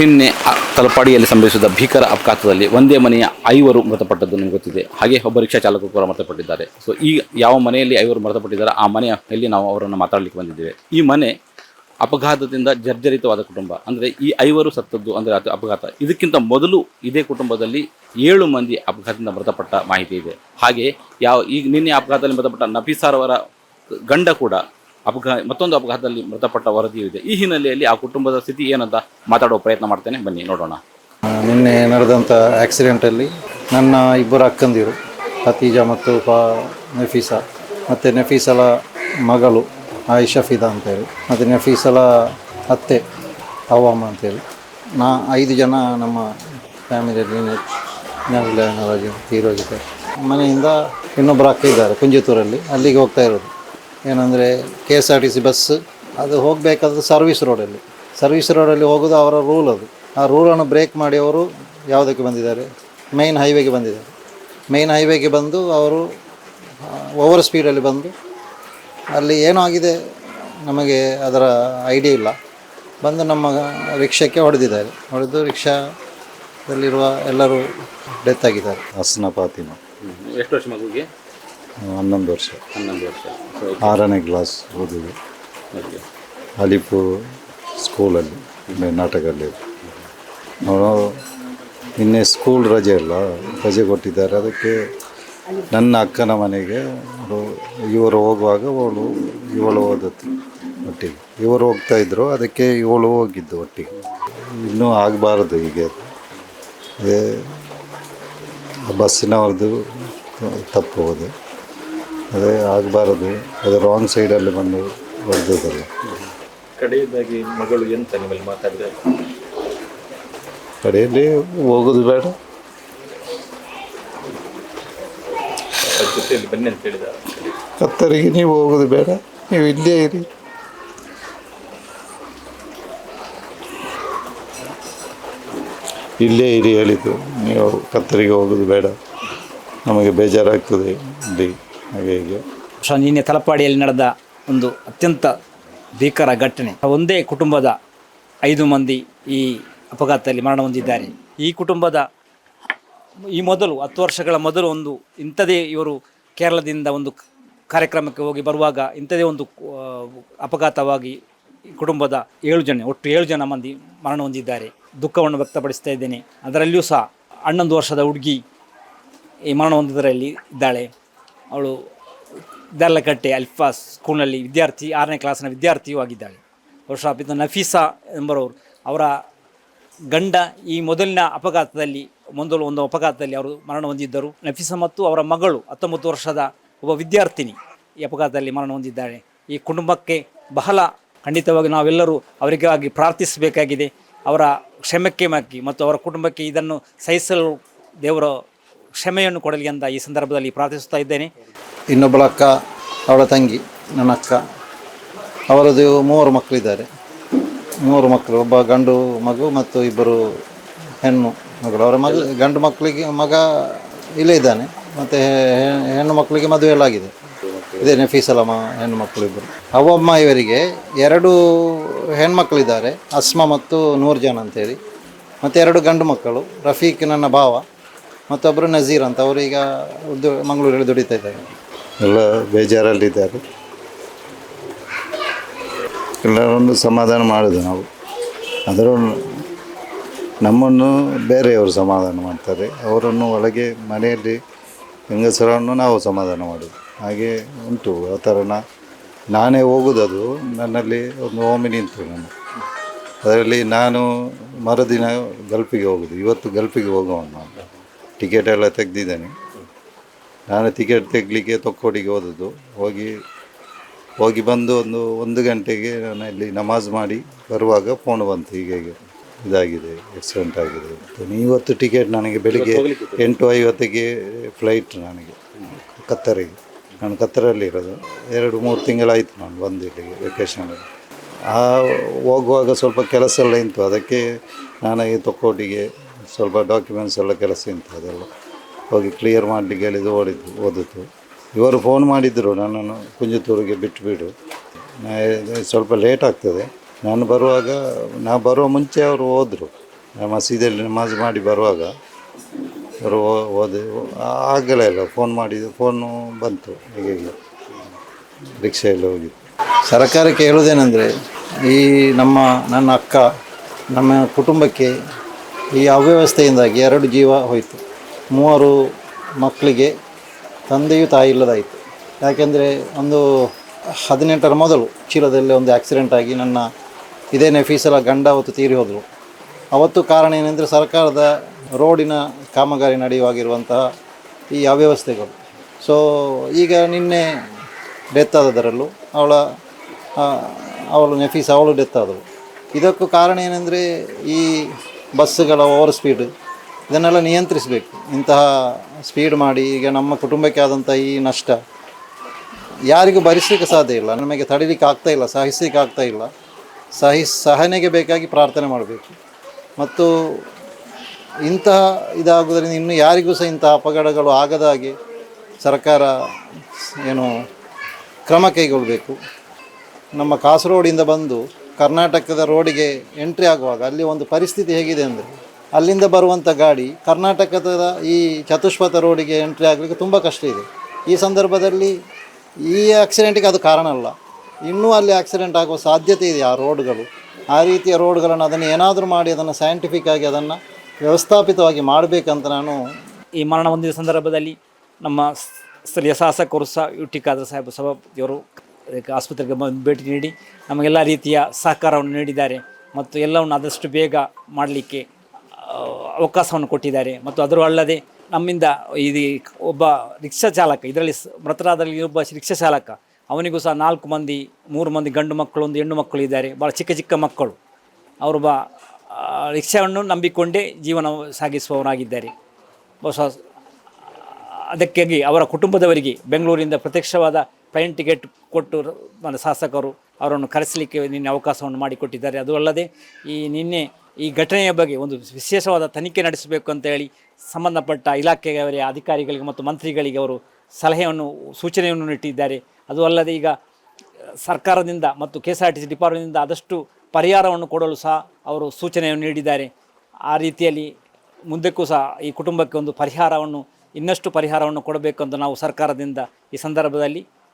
ನಿನ್ನೆ ತಲಪಾಡಿಯಲ್ಲಿ ಸಂಭವಿಸಿದ ಭೀಕರ ಅಪಘಾತದಲ್ಲಿ ಒಂದೇ ಮನೆಯ ಐವರು ಮೃತಪಟ್ಟದ್ದು ನಿಮಗೆ ಗೊತ್ತಿದೆ. ಹಾಗೆ ಒಬ್ಬ ರಿಕ್ಷಾ ಚಾಲಕರು ಕೂಡ ಮೃತಪಟ್ಟಿದ್ದಾರೆ. ಸೊ ಈ ಯಾವ ಮನೆಯಲ್ಲಿ ಐವರು ಮೃತಪಟ್ಟಿದ್ದಾರೆ, ಆ ಮನೆಯಲ್ಲಿ ನಾವು ಅವರನ್ನು ಮಾತಾಡಲಿಕ್ಕೆ ಬಂದಿದ್ದೇವೆ. ಈ ಮನೆ ಅಪಘಾತದಿಂದ ಜರ್ಜರಿತವಾದ ಕುಟುಂಬ. ಅಂದರೆ ಈ ಐವರು ಸತ್ತದ್ದು ಅಂದರೆ ಅದು ಅಪಘಾತ. ಇದಕ್ಕಿಂತ ಮೊದಲು ಇದೇ ಕುಟುಂಬದಲ್ಲಿ ಏಳು ಮಂದಿ ಅಪಘಾತದಿಂದ ಮೃತಪಟ್ಟ ಮಾಹಿತಿ ಇದೆ. ಹಾಗೆ ಯಾವ, ಈಗ ನಿನ್ನೆ ಅಪಘಾತದಲ್ಲಿ ಮೃತಪಟ್ಟ ನಫೀಸಾರ್ ಅವರ ಗಂಡ ಕೂಡ ಅಪಘಾ ಮತ್ತೊಂದು ಅಪಘಾತದಲ್ಲಿ ಮೃತಪಟ್ಟ ವರದಿಯೂ ಇದೆ. ಈ ಹಿನ್ನೆಲೆಯಲ್ಲಿ ಆ ಕುಟುಂಬದ ಸ್ಥಿತಿ ಏನಂತ ಮಾತಾಡುವ ಪ್ರಯತ್ನ ಮಾಡ್ತೇನೆ. ಬನ್ನಿ, ನೋಡೋಣ. ನಿನ್ನೆ ನಡೆದಂಥ ಆಕ್ಸಿಡೆಂಟಲ್ಲಿ ನನ್ನ ಇಬ್ಬರು ಅಕ್ಕಂದಿರು ಅತೀಜ ಮತ್ತು ಫಾ ನಫೀಸಾ ಮತ್ತು ನಫೀಸಲ ಮಗಳು ಆಯಿಷಾ ಅಂತೇಳಿ ಮತ್ತು ನಫೀಸಲ ಅತ್ತೆ ಅವ್ವಮ್ಮ ಅಂತೇಳಿ. ನಾ ಐದು ಜನ ನಮ್ಮ ಫ್ಯಾಮಿಲಿಯಲ್ಲಿ ನ್ಯಾಷನಲ್ ತೀರೋಗಿದ್ದಾರೆ ಮನೆಯಿಂದ ಇನ್ನೊಬ್ಬರು ಅಕ್ಕ ಇದ್ದಾರೆ ಕುಂಜಿತೂರಲ್ಲಿ. ಅಲ್ಲಿಗೆ ಹೋಗ್ತಾ ಇರೋದು. ಏನಂದರೆ K S R T C bus ಅದು ಹೋಗಬೇಕಾದ್ರೆ ಸರ್ವಿಸ್ ರೋಡಲ್ಲಿ ಸರ್ವಿಸ್ ರೋಡಲ್ಲಿ ಹೋಗೋದು ಅವರ ರೂಲ್ ಅದು. ಆ ರೂಲನ್ನು ಬ್ರೇಕ್ ಮಾಡಿ ಅವರು ಯಾವುದಕ್ಕೆ ಬಂದಿದ್ದಾರೆ? ಮೈನ್ ಹೈವೇಗೆ ಬಂದಿದ್ದಾರೆ. ಮೈನ್ ಹೈವೇಗೆ ಬಂದು ಅವರು ಓವರ್ ಸ್ಪೀಡಲ್ಲಿ ಬಂದು ಅಲ್ಲಿ ಏನೋ ಆಗಿದೆ ನಮಗೆ ಅದರ ಐಡಿಯಾ ಇಲ್ಲ. ಬಂದು ನಮ್ಮ ರಿಕ್ಷಾಕ್ಕೆ ಹೊಡೆದಿದ್ದಾರೆ. ಹೊಡೆದು ರಿಕ್ಷಾದಲ್ಲಿರುವ ಎಲ್ಲರೂ ಡೆತ್ ಆಗಿದ್ದಾರೆ. ಹಸ್ನ ಪಾತಿನ. ಎಷ್ಟು ವರ್ಷ ಮಗುವಿಗೆ? ಹನ್ನೊಂದು ವರ್ಷ. ಹನ್ನೊಂದು ವರ್ಷ. ಆರನೇ ಕ್ಲಾಸ್ ಓದಿದೆ ಓಕೆ ಅಲಿಪು ಸ್ಕೂಲಲ್ಲಿ ನಾಟಕದಲ್ಲಿ. ಅವನು ನಿನ್ನೆ ಸ್ಕೂಲ್ ರಜೆ ಅಲ್ಲ ರಜೆ ಕೊಟ್ಟಿದ್ದಾರೆ. ಅದಕ್ಕೆ ನನ್ನ ಅಕ್ಕನ ಮನೆಗೆ ಅವರು ಇವರು ಹೋಗುವಾಗ ಅವಳು ಇವಳು ಓದತ್ತು ಒಟ್ಟಿಗೆ. ಇವರು ಹೋಗ್ತಾ ಇದ್ರು ಅದಕ್ಕೆ ಇವಳು ಹೋಗಿದ್ದು ಒಟ್ಟಿಗೆ. ಇನ್ನೂ ಆಗಬಾರದು ಹೀಗೆ. ಬಸ್ಸಿನವ್ರದ್ದು ತಪ್ಪು ಹೋದೆ. ಅದೇ ಆಗಬಾರದು ಅದು ರಾಂಗ್ ಸೈಡಲ್ಲಿ ಬಂದು ಹೊಡೆದದಲ್ಲ ಕಡೆಯದಾಗಿ ಮಗಳು ಎಂತ ನಿಮ್ಮಲ್ಲಿ ಮಾತಾಡಿದೆ? ಕಡೆಯಲ್ಲಿ ಹೋಗೋದು ಬೇಡ. ಜೊತೆಯಲ್ಲಿ ಬನ್ನಿ ಅಂತ ಹೇಳಿದ. ಕತ್ತರಿಗೆ ನೀವು ಹೋಗೋದು ಬೇಡ ನೀವು ಇಲ್ಲೇ ಇರಿ. ಇಲ್ಲೇ ಇರಿ ಹೇಳಿದ್ದು ನೀವು ಕತ್ತರಿಗೆ ಹೋಗೋದು ಬೇಡ. ನಮಗೆ ಬೇಜಾರಾಗ್ತದೆ ಇಲ್ಲಿ. ಹಾಗೆ ನಿನ್ನೆ ತಲಪಾಡಿಯಲ್ಲಿ ನಡೆದ ಒಂದು ಅತ್ಯಂತ ಭೀಕರ ಘಟನೆ. ಒಂದೇ ಕುಟುಂಬದ ಐದು ಮಂದಿ ಈ ಅಪಘಾತದಲ್ಲಿ ಮರಣ ಹೊಂದಿದ್ದಾರೆ. ಈ ಕುಟುಂಬದ ಈ ಮೊದಲು, ಹತ್ತು ವರ್ಷಗಳ ಮೊದಲು ಒಂದು ಇಂಥದೇ ಇವರು ಕೇರಳದಿಂದ ಒಂದು ಕಾರ್ಯಕ್ರಮಕ್ಕೆ ಹೋಗಿ ಬರುವಾಗ ಇಂಥದೇ ಒಂದು ಅಪಘಾತವಾಗಿ ಕುಟುಂಬದ ಏಳು ಜನ, ಒಟ್ಟು ಏಳು ಜನ ಮಂದಿ ಮರಣ ಹೊಂದಿದ್ದಾರೆ. ದುಃಖವನ್ನು ವ್ಯಕ್ತಪಡಿಸ್ತಾ ಇದ್ದೇನೆ. ಅದರಲ್ಲಿಯೂ ಸಹ ಹನ್ನೊಂದು ವರ್ಷದ ಹುಡುಗಿ ಈ ಮರಣ ಹೊಂದಿದರಲ್ಲಿ ಇದ್ದಾಳೆ. ಅವಳು ದರ್ಲಕಟ್ಟೆ ಅಲ್ಫಾ ಸ್ಕೂಲ್ನಲ್ಲಿ ವಿದ್ಯಾರ್ಥಿ, ಆರನೇ ಕ್ಲಾಸ್ನ ವಿದ್ಯಾರ್ಥಿಯೂ ಆಗಿದ್ದಾಳೆ. ಇದು ನಫೀಸಾ ಎಂಬರವರು. ಅವರ ಗಂಡ ಈ ಮೊದಲಿನ ಅಪಘಾತದಲ್ಲಿ, ಮೊದಲು ಒಂದು ಅಪಘಾತದಲ್ಲಿ ಅವರು ಮರಣ ಹೊಂದಿದ್ದರು. ನಫೀಸಾ ಮತ್ತು ಅವರ ಮಗಳು ಹತ್ತೊಂಬತ್ತು ವರ್ಷದ ಒಬ್ಬ ವಿದ್ಯಾರ್ಥಿನಿ ಈ ಅಪಘಾತದಲ್ಲಿ ಮರಣ ಹೊಂದಿದ್ದಾಳೆ. ಈ ಕುಟುಂಬಕ್ಕೆ ಬಹಳ ಖಂಡಿತವಾಗಿ ನಾವೆಲ್ಲರೂ ಅವರಿಗಾಗಿ ಪ್ರಾರ್ಥಿಸಬೇಕಾಗಿದೆ. ಅವರ ಕ್ಷಮಕ್ಕೆ ಮಕ್ಕಿ ಮತ್ತು ಅವರ ಕುಟುಂಬಕ್ಕೆ ಇದನ್ನು ಸಹಿಸಲು ದೇವರ ಕ್ಷಮೆಯನ್ನು ಕೊಡಲಿ ಅಂತ ಈ ಸಂದರ್ಭದಲ್ಲಿ ಪ್ರಾರ್ಥಿಸುತ್ತಾ ಇದ್ದೇನೆ. ಇನ್ನೊಬ್ಬಳ ಅಕ್ಕ, ಅವಳ ತಂಗಿ, ನನ್ನ ಅಕ್ಕ. ಅವರದು ಮೂವರು ಮಕ್ಕಳಿದ್ದಾರೆ. ಮೂರು ಮಕ್ಕಳು, ಒಬ್ಬ ಗಂಡು ಮಗು ಮತ್ತು ಇಬ್ಬರು ಹೆಣ್ಣು ಮಗಳು. ಅವರ ಮಗ, ಗಂಡು ಮಕ್ಕಳಿಗೆ ಮಗ ಇಲ್ಲೇ ಇದ್ದಾನೆ, ಮತ್ತು ಹೆಣ್ಣು ಮಕ್ಕಳಿಗೆ ಮದುವೆ ಆಗಿದೆ ಇದೇ ನಫೀಸಲಮ್ಮ ಹೆಣ್ಣು ಮಕ್ಕಳು ಇಬ್ಬರು. ಅವಮ್ಮ ಇವರಿಗೆ ಎರಡು ಹೆಣ್ಮಕ್ಕಳಿದ್ದಾರೆ ಅಸ್ಮಾ ಮತ್ತು ನೂರ್ಜಾನ್ ಅಂತೇಳಿ. ಮತ್ತು ಎರಡು ಗಂಡು ಮಕ್ಕಳು, ರಫೀಕ್, ನನ್ನ ಭಾವ. ಮತ್ತೊಬ್ಬರು ನಜೀರ್ ಅಂತ, ಅವರು ಈಗ ಉದ್ದು ಮಂಗಳೂರಲ್ಲಿ ದುಡಿತಾ ಇದ್ದಾರೆ. ಎಲ್ಲ ಬೇಜಾರಲ್ಲಿದ್ದಾರೆ. ಎಲ್ಲರನ್ನು ಸಮಾಧಾನ ಮಾಡೋದು ನಾವು. ಅದರ ನಮ್ಮನ್ನು ಬೇರೆಯವರು ಸಮಾಧಾನ ಮಾಡ್ತಾರೆ. ಅವರನ್ನು ಒಳಗೆ ಮನೆಯಲ್ಲಿ ಹೆಂಗಸರನ್ನು ನಾವು ಸಮಾಧಾನ ಮಾಡೋದು. ಹಾಗೆ ಉಂಟು ಆ ಥರ ನಾನೇ ಹೋಗೋದದು, ನನ್ನಲ್ಲಿ ಒಂದು ಓಮಿ ನಿಂತು ನಾನು. ಅದರಲ್ಲಿ ನಾನು ಮರುದಿನ ಗಲ್ಪಿಗೆ ಹೋಗೋದು. ಇವತ್ತು ಗಲ್ಪಿಗೆ ಹೋಗೋಣ ಟಿಕೆಟ್ ಎಲ್ಲ ತೆಗೆದಿದ್ದೇನೆ. ನಾನು ಟಿಕೆಟ್ ತೆಗಲಿಕ್ಕೆ ತೊಕ್ಕೋಡಿಗೆ ಹೋದದ್ದು. ಹೋಗಿ ಹೋಗಿ ಬಂದು ಒಂದು ಒಂದು ಗಂಟೆಗೆ ನಾನು ಇಲ್ಲಿ ನಮಾಜ್ ಮಾಡಿ ಬರುವಾಗ ಫೋನ್ ಬಂತು. ಹೀಗೆ ಇದಾಗಿದೆ ಆಕ್ಸಿಡೆಂಟ್ ಆಗಿದೆ. ಇವತ್ತು ಟಿಕೆಟ್ ನನಗೆ ಬೆಳಿಗ್ಗೆ ಎಂಟು ಐವತ್ತಿಗೆ ಫ್ಲೈಟ್ ನನಗೆ ಕತ್ತರಿಗೆ. ನಾನು ಕತ್ತರಲ್ಲಿ ಇರೋದು. ಎರಡು, ಮೂರು ತಿಂಗಳಾಯಿತು ನಾನು ಬಂದು ಇಲ್ಲಿಗೆ ವೆಕೇಷನಲ್ಲಿ ಆ, ಹೋಗುವಾಗ ಸ್ವಲ್ಪ ಕೆಲಸ ಎಲ್ಲ ಇತ್ತು. ಅದಕ್ಕೆ ನಾನು ಈ ತೊಕ್ಕೋಟಿಗೆ ಸ್ವಲ್ಪ ಡಾಕ್ಯುಮೆಂಟ್ಸ್ ಎಲ್ಲ ಕೆಲಸ ಇತ್ತು ಅದೆಲ್ಲ. ಹೋಗಿ ಕ್ಲಿಯರ್ ಮಾಡಲಿಕ್ಕೆ ಹೇಳಿದ್ದು ಓಡಿದ್ದು, ಓದಿದ್ದು. ಇವರು ಫೋನ್ ಮಾಡಿದ್ದರು ನನ್ನನ್ನು ಕುಂಜತೂರಿಗೆ ಬಿಟ್ಟುಬಿಡು ಸ್ವಲ್ಪ ಲೇಟ್ ಆಗ್ತದೆ. ನಾನು ಬರುವಾಗ, ನಾ ಬರುವ ಮುಂಚೆ ಅವರು ಹೋದರು. ಮಸೀದಿಯಲ್ಲಿ ನಮಾಜ್ ಮಾಡಿ ಬರುವಾಗ ಅವರು ಓದಿ ಆಗಲೇ ಇಲ್ಲ ಫೋನ್ ಮಾಡಿದ್ದು ಫೋನು ಬಂತು ಹೀಗೆ ಹೀಗೆ. ರಿಕ್ಷೆಯಲ್ಲಿ ಹೋಗಿ. ಸರ್ಕಾರಕ್ಕೆ ಹೇಳೋದೇನೆಂದರೆ ಈ ನಮ್ಮ, ನನ್ನ ಅಕ್ಕ, ನಮ್ಮ ಕುಟುಂಬಕ್ಕೆ ಈ ಅವ್ಯವಸ್ಥೆಯಿಂದಾಗಿ ಎರಡು ಜೀವ ಹೋಯಿತು. ಮೂವರು ಮಕ್ಕಳಿಗೆ, ತಂದೆಯೂ ತಾಯಿ ಇಲ್ಲದಾಯಿತು. ಯಾಕೆಂದರೆ ಒಂದು ಹದಿನೆಂಟರ ಮೊದಲು ಚೀಲದಲ್ಲಿ ಒಂದು ಆಕ್ಸಿಡೆಂಟ್ ಆಗಿ ನನ್ನ ಇದೇ ನೆಫೀಸಲ ಗಂಡ ಅವತ್ತು ತೀರಿ ಹೋದರು. ಅವತ್ತು ಕಾರಣ ಏನೆಂದರೆ ಸರ್ಕಾರದ ರೋಡಿನ ಕಾಮಗಾರಿ ನಡೆಯುವಾಗಿರುವಂತಹ ಈ ಅವ್ಯವಸ್ಥೆಗಳು. ಸೊ ಈಗ ನಿನ್ನೆ ಡೆತ್ ಆದದರಲ್ಲೂ ಅವಳ ಅವಳು ನೆಫೀಸ್, ಅವಳು ಡೆತ್ ಆದಳು. ಇದಕ್ಕೂ ಕಾರಣ ಏನೆಂದರೆ ಈ ಬಸ್ಸುಗಳ ಓವರ್ ಸ್ಪೀಡ್ ಇದನ್ನೆಲ್ಲ ನಿಯಂತ್ರಿಸಬೇಕು. ಇಂತಹ ಸ್ಪೀಡ್ ಮಾಡಿ ಈಗ ನಮ್ಮ ಕುಟುಂಬಕ್ಕೆ ಆದಂಥ ಈ ನಷ್ಟ ಯಾರಿಗೂ ಭರಿಸಲಿಕ್ಕೆ ಸಾಧ್ಯ ಇಲ್ಲ. ನಮಗೆ ತಡಿಲಿಕ್ಕೆ ಆಗ್ತಾ ಇಲ್ಲ, ಸಹಿಸಲಿಕ್ಕೆ ಆಗ್ತಾ ಇಲ್ಲ. ಸಹಿ, ಸಹನೆಗೆ ಬೇಕಾಗಿ ಪ್ರಾರ್ಥನೆ ಮಾಡಬೇಕು. ಮತ್ತು ಇಂತಹ ಇದಾಗುವುದರಿಂದ ಇನ್ನು ಯಾರಿಗೂ ಸಹ ಇಂತಹ ಅಪಘಾತಗಳು ಆಗದ ಹಾಗೆ ಸರ್ಕಾರ ಏನು ಕ್ರಮ ಕೈಗೊಳ್ಳಬೇಕು ನಮ್ಮ ಕಾಸರಗೋಡಿಂದ ಬಂದು ಕರ್ನಾಟಕದ ರೋಡಿಗೆ ಎಂಟ್ರಿ ಆಗುವಾಗ ಅಲ್ಲಿ ಒಂದು ಪರಿಸ್ಥಿತಿ ಹೇಗಿದೆ ಅಂದರೆ ಅಲ್ಲಿಂದ ಬರುವಂಥ ಗಾಡಿ ಕರ್ನಾಟಕದ ಈ ಚತುಷ್ಪಥ ರೋಡಿಗೆ ಎಂಟ್ರಿ ಆಗಲಿಕ್ಕೆ ತುಂಬ ಕಷ್ಟ ಇದೆ. ಈ ಸಂದರ್ಭದಲ್ಲಿ ಈ ಆಕ್ಸಿಡೆಂಟಿಗೆ ಅದು ಕಾರಣ ಅಲ್ಲ. ಇನ್ನೂ ಅಲ್ಲಿ ಆಕ್ಸಿಡೆಂಟ್ ಆಗುವ ಸಾಧ್ಯತೆ ಇದೆ ಆ ರೋಡ್ಗಳು. ಆ ರೀತಿಯ ರೋಡ್ಗಳನ್ನು ಅದನ್ನು ಏನಾದರೂ ಮಾಡಿ ಅದನ್ನು ಸೈಂಟಿಫಿಕ್ ಆಗಿ ಅದನ್ನು ವ್ಯವಸ್ಥಾಪಿತವಾಗಿ ಮಾಡಬೇಕಂತ ನಾನು ಈ ಮರಣ ಹೊಂದಿದ ಸಂದರ್ಭದಲ್ಲಿ ನಮ್ಮ ಸ್ಥಳೀಯ ಶಾಸಕರು ಸಹ ಯುಟಿಕಾದ್ರ ಸಾಹೇಬ್ ಸಭಾಪತಿಯವರು ಆಸ್ಪತ್ರೆಗೆ ಬಂದು ಭೇಟಿ ನೀಡಿ ನಮಗೆಲ್ಲ ರೀತಿಯ ಸಹಕಾರವನ್ನು ನೀಡಿದ್ದಾರೆ ಮತ್ತು ಎಲ್ಲವನ್ನು ಆದಷ್ಟು ಬೇಗ ಮಾಡಲಿಕ್ಕೆ ಅವಕಾಶವನ್ನು ಕೊಟ್ಟಿದ್ದಾರೆ. ಮತ್ತು ಅದರ ಅಲ್ಲದೆ ನಮ್ಮಿಂದ ಇದು ಒಬ್ಬ ರಿಕ್ಷಾ ಚಾಲಕ ಇದರಲ್ಲಿ ಮೃತರಾದಲ್ಲಿ ಒಬ್ಬ ರಿಕ್ಷಾ ಚಾಲಕ ಅವನಿಗೂ ಸಹ ನಾಲ್ಕು ಮಂದಿ ಮೂರು ಮಂದಿ ಗಂಡು ಮಕ್ಕಳು ಒಂದು ಹೆಣ್ಣು ಮಕ್ಕಳು ಇದ್ದಾರೆ. ಭಾಳ ಚಿಕ್ಕ ಚಿಕ್ಕ ಮಕ್ಕಳು. ಅವರು ಬ ಆ, ರಿಕ್ಷಾವನ್ನು ನಂಬಿಕೊಂಡೇ ಜೀವನ ಸಾಗಿಸುವವರಾಗಿದ್ದಾರೆ. ಬಹುಶಃ ಅದಕ್ಕಾಗಿ ಅವರ ಕುಟುಂಬದವರಿಗೆ ಬೆಂಗಳೂರಿಂದ ಪ್ರತ್ಯಕ್ಷವಾದ ಟ್ರೈನ್ ಟಿಕೆಟ್ ಕೊಟ್ಟು మన ಶಾಸಕರು ಅವರನ್ನು ಕರೆಸಲಿಕ್ಕೆ ನಿನ್ನೆ ಅವಕಾಶವನ್ನು ಮಾಡಿಕೊಟ್ಟಿದ್ದಾರೆ. ಅದು ಅಲ್ಲದೆ ಈ ನಿನ್ನೆ ಈ ಘಟನೆಯ ಬಗ್ಗೆ ಒಂದು ವಿಶೇಷವಾದ ತನಿಖೆ ನಡೆಸಬೇಕು ಅಂತ ಹೇಳಿ ಸಂಬಂಧಪಟ್ಟ ಇಲಾಖೆಯವರ, ಅಧಿಕಾರಿಗಳಿಗೆ ಮತ್ತು ಮಂತ್ರಿಗಳಿಗೆ ಅವರು ಸಲಹೆಯನ್ನು, ಸೂಚನೆಯನ್ನು ನೀಟ್ಟಿದ್ದಾರೆ ಅದು ಅಲ್ಲದೆ ಈಗ ಸರ್ಕಾರದಿಂದ ಮತ್ತು K S R T C ಡಿಪಾರ್ಟ್ಮೆಂಟಿಂದ ಆದಷ್ಟು ಪರಿಹಾರವನ್ನು ಕೊಡಲು ಸಹ ಅವರು ಸೂಚನೆಯನ್ನು ನೀಡಿದ್ದಾರೆ. ಆ ರೀತಿಯಲ್ಲಿ ಮುಂದಕ್ಕೂ ಸಹ ಈ ಕುಟುಂಬಕ್ಕೆ ಒಂದು ಪರಿಹಾರವನ್ನು, ಇನ್ನಷ್ಟು ಪರಿಹಾರವನ್ನು ಕೊಡಬೇಕು ಅಂತ ನಾವು ಸರ್ಕಾರದಿಂದ ಈ ಸಂದರ್ಭದಲ್ಲಿ